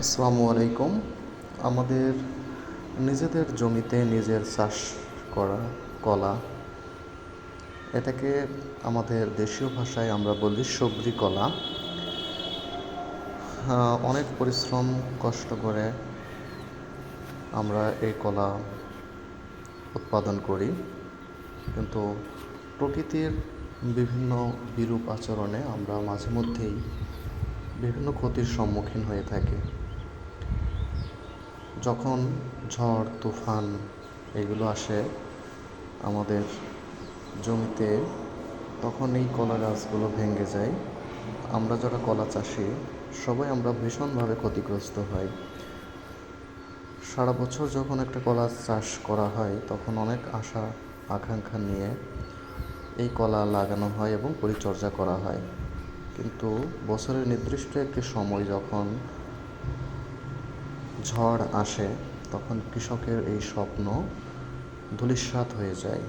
আসসালামু আলাইকুম। আমাদের নিজেদের জমিতে নিজের চাষ করা কলা, এটাকে আমাদের দেশীয় ভাষায় আমরা বলি সবজি কলা। অনেক পরিশ্রম, কষ্ট করে আমরা এই কলা উৎপাদন করি। কিন্তু প্রকৃতির বিভিন্ন বিরূপ আচরণে আমরা মাঝে মধ্যেই বিভিন্ন ক্ষতির সম্মুখীন হয়ে থাকি। যখন ঝড়, তুফান এগুলো আসে আমাদের জমিতে, তখন এই কলা গাছগুলো ভেঙে যায়। আমরা যারা কলা চাষি, সবাই আমরা ভীষণভাবে ক্ষতিগ্রস্ত হই। সারা বছর যখন একটা কলা চাষ করা হয়, তখন অনেক আশা, আকাঙ্ক্ষা নিয়ে এই কলা লাগানো হয় এবং পরিচর্যা করা হয়। কিন্তু বছরের নির্দিষ্ট একটি সময় যখন ঝড় আসে তখন কৃষকের এই স্বপ্ন ধূলিসাৎ হয়ে যায়।